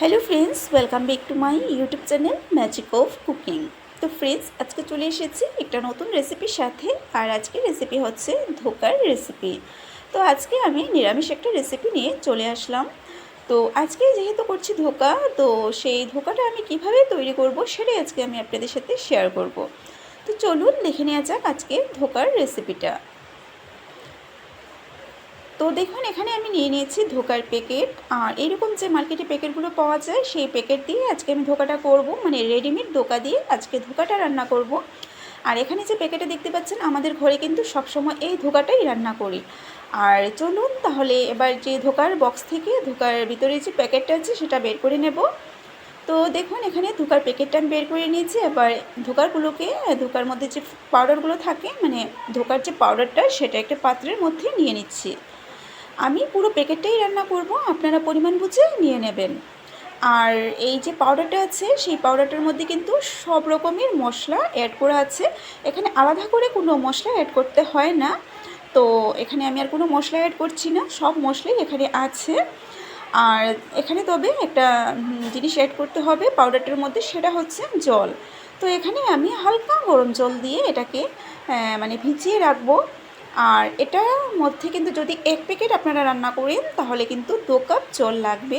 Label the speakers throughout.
Speaker 1: Hello friends welcome back to my YouTube channel magic of cooking তো friends আজকে চলে এসেছি একটা নতুন রেসিপির সাথে, আর আজকে রেসিপি হচ্ছে ধোকার রেসিপি তো আজকে আমি নিরামিষ একটা রেসিপি নিয়ে চলে আসলাম। তো আজকে যেহেতু করছি ধোকা, তো সেই ধোকাটা আমি কীভাবে তৈরি করব সেটাই আজকে আমি আপনাদের সাথে শেয়ার করব। তো চলুন দেখে নেওয়া যাক আজকে ধোকার রেসিপিটা তো দেখুন, এখানে আমি নিয়ে নিয়েছি ধোকার প্যাকেট আর এরকম যে মার্কেটে প্যাকেটগুলো পাওয়া যায়, সেই প্যাকেট দিয়ে আজকে আমি ধোকাটা করব। মানে রেডিমেড ধোকা দিয়ে আজকে ধোকাটা রান্না করব। আর এখানে যে প্যাকেটে দেখতে পাচ্ছেন, আমাদের ঘরে কিন্তু সবসময় এই ধোকাটাই রান্না করি। আর চলুন তাহলে এবার যে ধোকার বক্স থেকে, ধোকার ভিতরে যে প্যাকেটটা আছে, সেটা বের করে নেব। তো দেখুন, এখানে ধোকার প্যাকেটটা আমি বের করে নিয়েছি। এবার ধোকারগুলোকে, ধোকার মধ্যে যে পাউডারগুলো থাকে মানে ধোকার যে পাউডারটা সেটা একটা পাত্রের মধ্যে নিয়ে নিচ্ছি। আমি পুরো প্যাকেটটাই রান্না করব, আপনারা পরিমাণ বুঝে নিয়ে নেবেন। আর এই যে পাউডারটা আছে, সেই পাউডারটার মধ্যে কিন্তু সব রকমের মশলা অ্যাড করা আছে। এখানে আলাদা করে কোনো মশলা অ্যাড করতে হয় না। তো এখানে আমি আর কোনো মশলা অ্যাড করছি না, সব মশলাই এখানে আছে। আর এখানে তবে একটা জিনিস অ্যাড করতে হবে পাউডারটার মধ্যে, সেটা হচ্ছে জল। তো এখানে আমি হালকা গরম জল দিয়ে এটাকে মানে ভিজিয়ে রাখব। আর এটার মধ্যে কিন্তু যদি এক প্যাকেট আপনারা রান্না করেন, তাহলে কিন্তু দু কাপ জল লাগবে।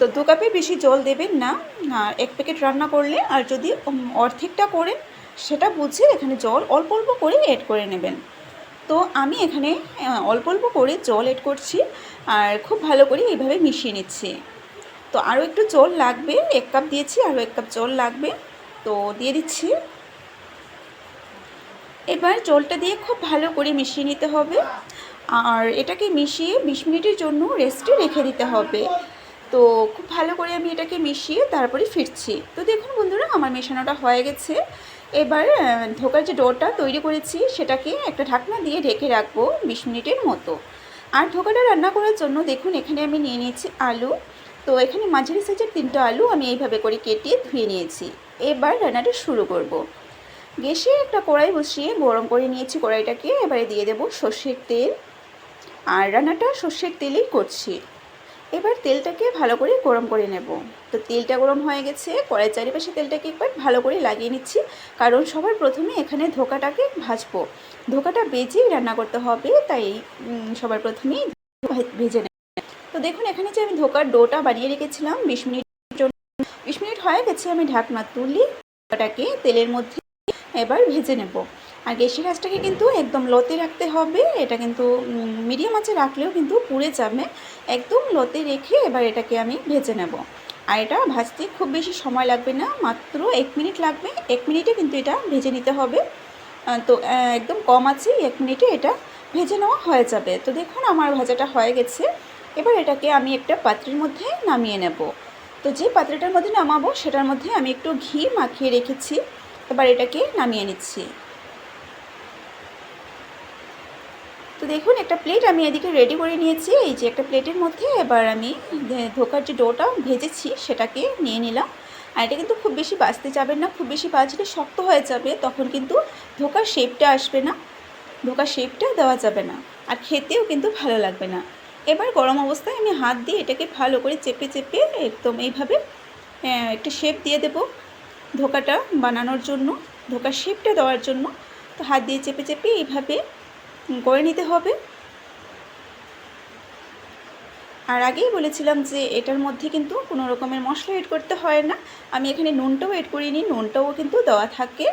Speaker 1: তো দু কাপের বেশি জল দেবেন না। এক প্যাকেট রান্না করলে, আর যদি অর্ধেকটা করেন, সেটা বুঝে এখানে জল অল্প অল্প করে অ্যাড করে নেবেন। তো আমি এখানে অল্প অল্প করে জল এড করছি, আর খুব ভালো করে এইভাবে মিশিয়ে নিচ্ছি। তো আরও একটু জল লাগবে, এক কাপ দিয়েছি, আরও এক কাপ জল লাগবে। তো দিয়ে দিচ্ছি। এবার জলটা দিয়ে খুব ভালো করে মিশিয়ে নিতে হবে। আর এটাকে মিশিয়ে বিশ মিনিটের জন্য রেস্টে রেখে দিতে হবে। তো খুব ভালো করে আমি এটাকে মিশিয়ে তারপরে ফিরছি। তো দেখুন বন্ধুরা, আমার মেশানোটা হয়ে গেছে। এবার ধোকার যে ডোটা তৈরি করেছি, সেটাকে একটা ঢাকনা দিয়ে ঢেকে রাখব বিশ মিনিটের মতো। আর ধোকাটা রান্না করার জন্য দেখুন, এখানে আমি নিয়ে নিয়েছি আলু। তো এখানে মাঝারি সাইজের তিনটা আলু আমি এইভাবে করে কেটে ধুয়ে নিয়েছি। এবার রান্নাটা শুরু করব। গ্যাসে একটা কড়াই বসিয়ে গরম করে নিয়েছি কড়াইটাকে। এবারে দিয়ে দেব সর্ষের তেল। আর রান্নাটা সর্ষের তেলেই করছি। এবার তেলটাকে ভালো করে গরম করে নেব। তো তেলটা গরম হয়ে গেছে। কড়াই চারিপাশে তেলটাকে একবার ভালো করে লাগিয়ে নিচ্ছি। কারণ সবার প্রথমে এখানে ধোকাটাকে ভাজবো। ধোকাটা বেজেই রান্না করতে হবে। তাই সবার প্রথমেই ভেজে নেব। তো দেখুন, এখানে যে আমি ধোকার ডোটা বানিয়ে রেখেছিলাম, বিশ মিনিট বিশ মিনিট হয়ে গেছে আমি ঢাকনা তুলি ধোকাটাকে তেলের মধ্যে এবার ভেজে নেব। আর গ্যাসের আঁচটাকে কিন্তু একদম লতে রাখতে হবে। এটা কিন্তু মিডিয়াম আঁচে রাখলেও কিন্তু পুড়ে যাবে। একদম লতে রেখে এবার এটাকে আমি ভেজে নেব। আর এটা ভাজতে খুব বেশি সময় লাগবে না, মাত্র এক মিনিট লাগবে। এক মিনিটে কিন্তু এটা ভেজে নিতে হবে। তো একদম কম আছে এক মিনিটে এটা ভেজে নেওয়া হয়ে যাবে। তো দেখুন, আমার ভাজাটা হয়ে গেছে। এবার এটাকে আমি একটা পাত্রের মধ্যে নামিয়ে নেব। তো যে পাত্রটার মধ্যে নামাবো, সেটার মধ্যে আমি একটু ঘি মাখিয়ে রেখেছি। এবার এটাকে নামিয়ে নিচ্ছি। তো দেখুন, একটা প্লেট আমি এদিকে রেডি করে নিয়েছি। এই যে একটা প্লেটের মধ্যে এবার আমি ধোকার যে ডোটা ভেজেছি, সেটাকে নিয়ে নিলাম। আর এটা কিন্তু খুব বেশি বাঁচতে যাবেন না। খুব বেশি বাজলে শক্ত হয়ে যাবে, তখন কিন্তু ধোকার শেপটা আসবে না। ধোকার শেপটা দেওয়া যাবে না। আর খেতেও কিন্তু ভালো লাগবে না। এবার গরম অবস্থায় আমি হাত দিয়ে এটাকে ভালো করে চেপে চেপে একদম এইভাবে একটা শেপ দিয়ে দেব। ধোকাটা বানানোর জন্য ধোকার শেপটা দেওয়ার জন্য। তো হাত দিয়ে চেপে চেপে এইভাবে করে নিতে হবে। আর আগেই বলেছিলাম যে এটার মধ্যে কিন্তু কোনো রকমের মশলা এড করতে হয় না। আমি এখানে নুনটাও এড করিনি, নুনটাও কিন্তু দেওয়া থাকে।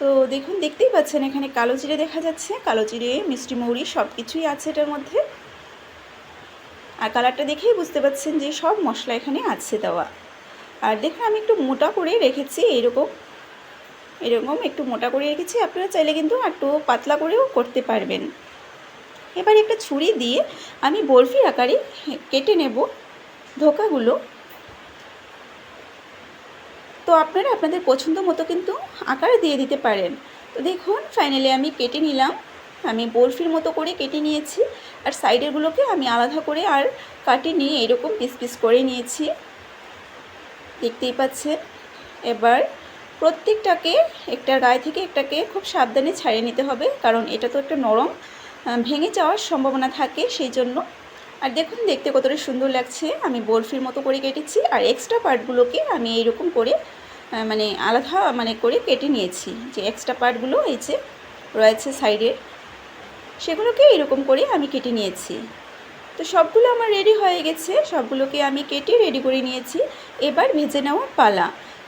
Speaker 1: তো দেখুন, দেখতেই পাচ্ছেন এখানে কালো জিরে দেখা যাচ্ছে। কালো জিরে, মিষ্টি মৌরি সব কিছুই আছে এটার মধ্যে। আর কালারটা দেখেই বুঝতে পাচ্ছেন যে সব মশলা এখানে আছে দেওয়া। আর দেখুন, আমি একটু মোটা করে রেখেছি, এরকম এরকম একটু মোটা করে রেখেছি। আপনারা চাইলে কিন্তু একটু পাতলা করেও করতে পারবেন। এবার একটা ছুরি দিয়ে আমি বরফি আকারে কেটে নেব ধোকাগুলো। তো আপনারা আপনাদের পছন্দ মতো কিন্তু আকার দিয়ে দিতে পারেন। তো দেখুন ফাইনালি আমি কেটে নিলাম। আমি বরফির মতো করে কেটে নিয়েছি। আর সাইডেরগুলোকে আমি আলাদা করে আর কাটে নিয়ে এরকম পিস পিস করে নিয়েছি। দেখতেই পাচ্ছেন এবার প্রত্যেকটাকে একটার গায়ে থেকে একটাকে খুব সাবধানে ছাড়িয়ে নিতে হবে, কারণ এটা তো একটা নরম ভেঙে যাওয়ার সম্ভাবনা থাকে সেই জন্য আর দেখুন, দেখতে কতটা সুন্দর লাগছে। আমি বরফির মতো করে কেটেছি, আর এক্সট্রা পার্টগুলোকে আমি এইরকম করে মানে আলাদা মানে করে কেটে নিয়েছি। যে এক্সট্রা পার্টগুলো এই যে রয়েছে সাইডের, সেগুলোকে এরকম করে আমি কেটে নিয়েছি। তো সবগুলো আমার রেডি হয়ে গেছে, সবগুলোকে আমি কেটে রেডি করে নিয়েছি। এবার ভেজে নেওয়ার পালা।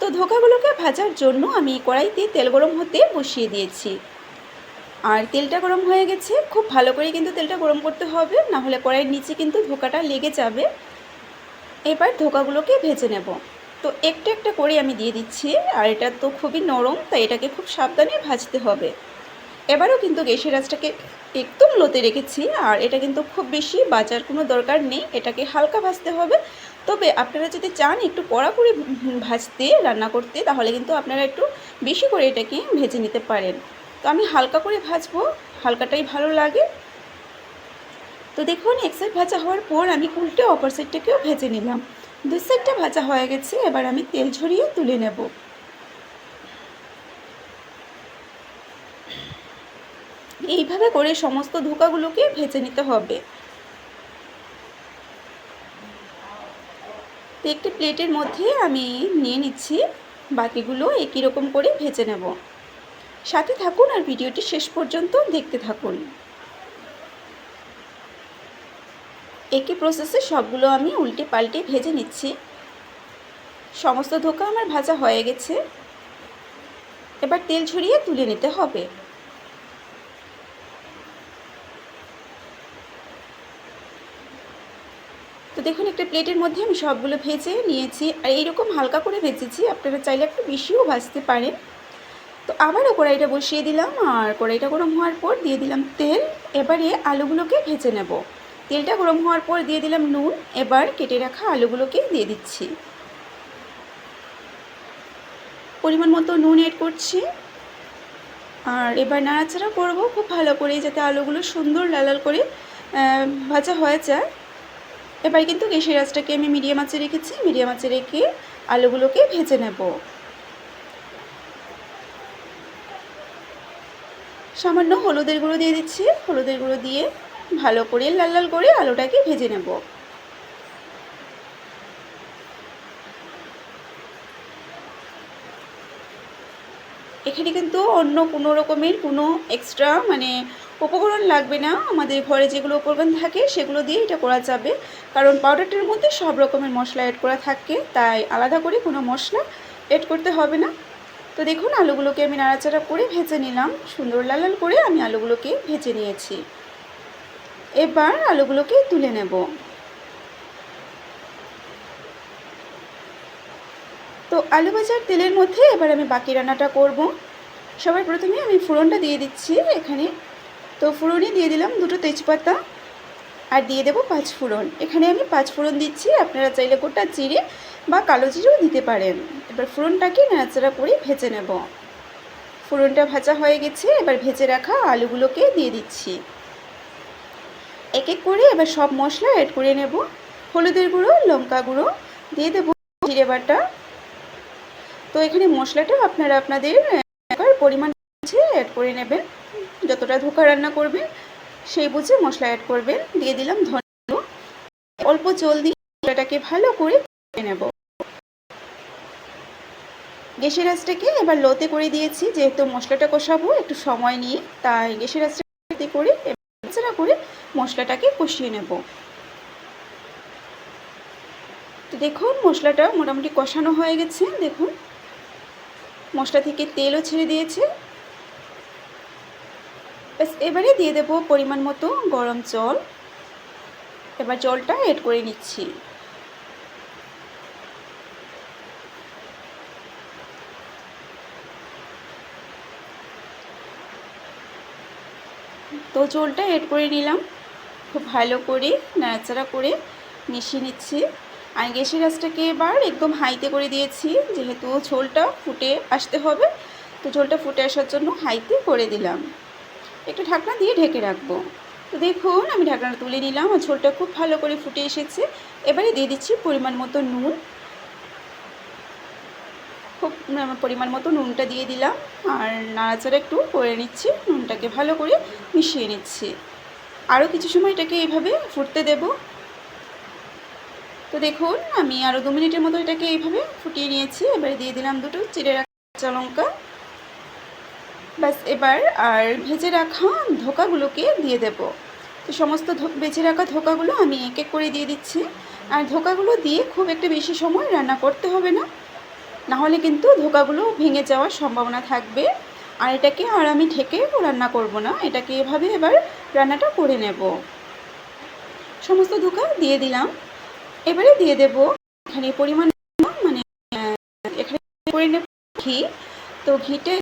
Speaker 1: তো ধোকাগুলোকে ভাজার জন্য আমি কড়াইতে তেল গরম হতে বসিয়ে দিয়েছি। আর তেলটা গরম হয়ে গেছে, খুব ভালো করে কিন্তু তেলটা গরম করতে হবে, না হলে কড়াইয়ের নিচে কিন্তু ধোকাটা লেগে যাবে। এবার ধোকাগুলোকে ভেজে নেব। তো একটা একটা করে আমি দিয়ে দিচ্ছি, আর এটা তো খুবই নরম, তাই এটাকে খুব সাবধানে ভাজতে হবে। এবারও কিন্তু গ্যাসের আঁচটাকে একদম লোতে রেখেছি, আর এটা কিন্তু খুব বেশি বাজার কোনো দরকার নেই, এটাকে হালকা ভাজতে হবে। তবে আপনারা যদি চান একটু কড়া করে ভাজতে, রান্না করতে, তাহলে কিন্তু আপনারা একটু বেশি করে এটাকে ভেজে নিতে পারেন। তো আমি হালকা করে ভাজবো, হালকাটাই ভালো লাগে। তো দেখুন, এক সাইড ভাজা হওয়ার পর আমি উল্টে অপর সাইডটাকেও ভেজে নিলাম। দুই সাইডটা ভাজা হয়ে গেছে, এবার আমি তেল ঝরিয়ে তুলে নেব। এইভাবে করে সমস্ত ধোকাগুলোকে ভেজে নিতে হবে। একটি প্লেটের মধ্যে আমি নিয়ে নিচ্ছি, বাকিগুলো একই রকম করে ভেজে নেব। সাথে থাকুন আর ভিডিওটি শেষ পর্যন্ত দেখতে থাকুন। একই প্রসেসে সবগুলো আমি উল্টে পাল্টে ভেজে নিচ্ছি। সমস্ত ধোকা আমার ভাজা হয়ে গেছে। এবার তেল ছড়িয়ে তুলে নিতে হবে। দেখুন, একটা প্লেটের মধ্যে আমি সবগুলো ভেজে নিয়েছি আর এইরকম হালকা করে ভেজেছি। আপনারা চাইলে একটু বেশিও ভাজতে পারেন। তো আবারও কড়াইটা বসিয়ে দিলাম আর কড়াইটা গরম হওয়ার পর দিয়ে দিলাম তেল। এবারে আলুগুলোকে ভেজে নেব। তেলটা গরম হওয়ার পর দিয়ে দিলাম নুন। এবার কেটে রাখা আলুগুলোকে দিয়ে দিচ্ছি। পরিমাণ মতো নুন এড করছি। আর এবার নাড়াচাড়া করব খুব ভালো করে যাতে আলুগুলো সুন্দর লাল লাল করে ভাজা হয়ে যায়। এবার কিন্তু গ্যাসের আঁচটাকে আমি মিডিয়াম আঁচে রেখেছি। মিডিয়াম আঁচে রেখে আলুগুলোকে ভেজে নেব। সামান্য হলুদের গুঁড়ো দিয়ে দিচ্ছি। হলুদের গুঁড়ো দিয়ে ভালো করে লাল লাল করে আলুটাকে ভেজে নেব। এখানে কিন্তু অন্য কোনো রকমের কোনো এক্সট্রা মানে উপকরণ লাগবে না, আমাদের ঘরে যেগুলো উপকরণ থাকে সেগুলো দিয়ে এটা করা যাবে। কারণ পাউডারটার মধ্যে সব রকমের মশলা অ্যাড করা থাকে, তাই আলাদা করে কোনো মশলা অ্যাড করতে হবে না। তো দেখুন, আলুগুলোকে আমি নাড়াচাড়া করে ভেজে নিলাম। সুন্দর লাল লাল করে আমি আলুগুলোকে ভেজে নিয়েছি। এবার আলুগুলোকে তুলে নেব। তো আলু ভাজার তেলের মধ্যে এবার আমি বাকি রান্নাটা করব। সবার প্রথমে আমি ফোড়নটা দিয়ে দিচ্ছি। এখানে তো ফোড়নে দিয়ে দিলাম দুটো তেজপাতা আর দিয়ে দেবো পাঁচ ফোড়ন। এখানে আমি পাঁচ ফোড়ন দিচ্ছি, আপনারা চাইলে গোটা জিরে বা কালো জিরেও দিতে পারেন। এবার ফোড়নটাকে নাড়াচাড়া করে ভেজে নেব। ফোড়নটা ভাজা হয়ে গেছে, এবার ভেজে রাখা আলুগুলোকে দিয়ে দিচ্ছি। এক এক করে এবার সব মশলা অ্যাড করে নেব। হলুদের গুঁড়ো, লঙ্কা গুঁড়ো, দিয়ে দেবো জিরে বাটা। তো এখানে মশলাটা আপনারা আপনাদের পরিমাণ অ্যাড করে নেবেন। যতটা ধোকা রান্না করবেন, সেই বুঝে মশলা অ্যাড করবেন। দিয়ে দিলাম ধনে অল্প জল দিয়ে মশলাটাকে ভালো করে নেব। গ্যাসের আঁচটাকে এবার লোতে করে দিয়েছি। যেহেতু মশলাটা কষাবো, একটু সময় নিয়ে, তাই গ্যাসের আঁচটা করে এবার করে মশলাটাকে কষিয়ে নেব। তো দেখুন, মশলাটা মোটামুটি কষানো হয়ে গেছে। দেখুন, মশলা থেকে তেলও ছেড়ে দিয়েছে। ব্যাস, এবারে দিয়ে দেবো পরিমাণ মতো গরম জল। এবার জলটা এড করে নিচ্ছি। তো জলটা এড করে নিলাম। খুব ভালো করে নাড়াচাড়া করে মিশিয়ে নিচ্ছি। আর গ্যাসের আঁচটাকে এবার একদম হাইতে করে দিয়েছি, যেহেতু ঝোলটা ফুটে আসতে হবে। তো ঝোলটা ফুটে আসার জন্য হাইতে করে দিলাম। একটু ঢাকনা দিয়ে ঢেকে রাখব। তো দেখুন, আমি ঢাকনাটা তুলে নিলাম আর ঝোলটা খুব ভালো করে ফুটে এসেছে। এবারে দিয়ে দিচ্ছি পরিমাণ মতো নুন। খুব পরিমাণ মতো নুনটা দিয়ে দিলাম আর নাড়াচাড়া একটু করে নিচ্ছি। নুনটাকে ভালো করে মিশিয়ে নিচ্ছি। আরও কিছু সময় এটাকে এইভাবে ফুটতে দেব। তো দেখুন, আমি আরও দু মিনিটের মতো এটাকে এইভাবে ফুটিয়ে নিয়েছি। এবারে দিয়ে দিলাম দুটো চিড়ে রাখা কাঁচা লঙ্কা। ব্যাস, এবার আর ভেজে রাখা ধোকাগুলোকে দিয়ে দেব। তো সমস্ত বেজে রাখা ধোকাগুলো আমি এক এক করে দিয়ে দিচ্ছি। আর ধোকাগুলো দিয়ে খুব একটা বেশি সময় রান্না করতে হবে না। নাহলে কিন্তু ধোকাগুলো ভেঙে যাওয়ার সম্ভাবনা থাকবে। আর এটাকে আর আমি ঢেকে রান্না করব না, এটাকে এভাবে এবার রান্নাটা করে নেব। সমস্ত ধোকা দিয়ে দিলাম। এবারে দিয়ে দেব এখানে পরিমাণ মানে এখানে ঘি। তো ঘিটা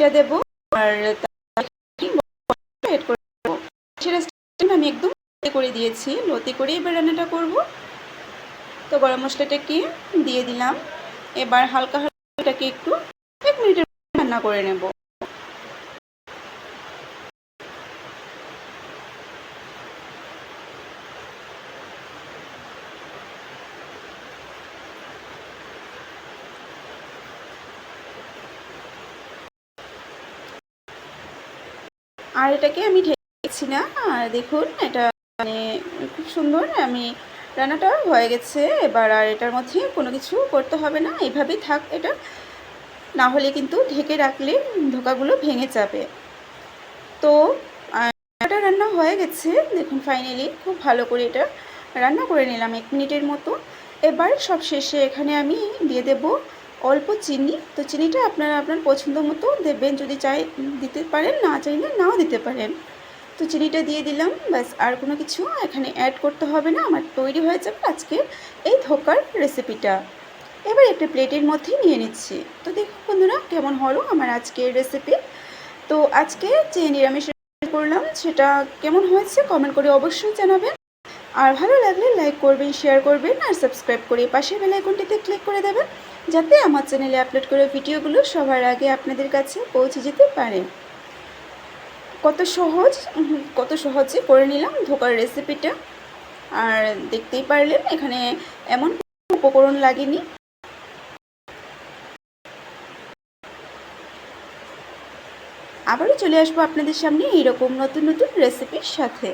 Speaker 1: ঘিটা দেবো, আর এড করে দেবো আমি একদম করে দিয়েছি লতি করে এবার রান্নাটা করব। তো গরম মশলাটাকে দিয়ে দিলাম, এবার হালকা হালকাটাকে একটু এক মিনিটের রান্না করে নেব। আর এটাকে আমি ঢেকেছি না। আর দেখুন, এটা মানে খুব সুন্দর। আমি রান্নাটা হয়ে গেছে। এবার আর এটার মধ্যে কোনো কিছু করতে হবে না। এইভাবেই থাক এটা। না হলে কিন্তু ঢেকে রাখলে ধোকাগুলো ভেঙে যাবে। তো এটা রান্না হয়ে গেছে। দেখুন ফাইনালি খুব ভালো করে এটা রান্না করে নিলাম এক মিনিটের মতো। এবার সব শেষে এখানে আমি দিয়ে দেব অল্প চিনি, তো চিনিটা আপনারা আপনার পছন্দ মতো দেবেন, যদি চাই দিতে পারেন, না চাইলে নাও দিতে পারেন। তো চিনিটা দিয়ে দিলাম, ব্যাস, আর কোনো কিছু এখানে অ্যাড করতে হবে না, আমার তৈরি হয়ে যাবে আজকে এই ধোকার রেসিপিটা এবার একটা প্লেটের মধ্যে নিয়ে নিচ্ছি। তো দেখুন বন্ধুরা, কেমন হলো আমার আজকের রেসিপি তো আজকে যে নিরামিষ করলাম, সেটা কেমন হয়েছে কমেন্ট করে অবশ্যই জানাবেন। আর ভালো লাগলে লাইক করবেন শেয়ার করবেন, আর সাবস্ক্রাইব করে পাশের বেলাইকনটিতে ক্লিক করে দেবেন। যাতে আমার চ্যানেলে আপলোড করা ভিডিওগুলো সবার আগে আপনাদের কাছে পৌঁছে যেতে পারে। কত সহজ কত সহজে করে নিলাম ধোকার রেসিপিটা আর দেখতেই পারলেন, এখানে এমন উপকরণ লাগেনি। আবারও চলে আসব আপনাদের সামনে এইরকম নতুন নতুন রেসিপির সাথে।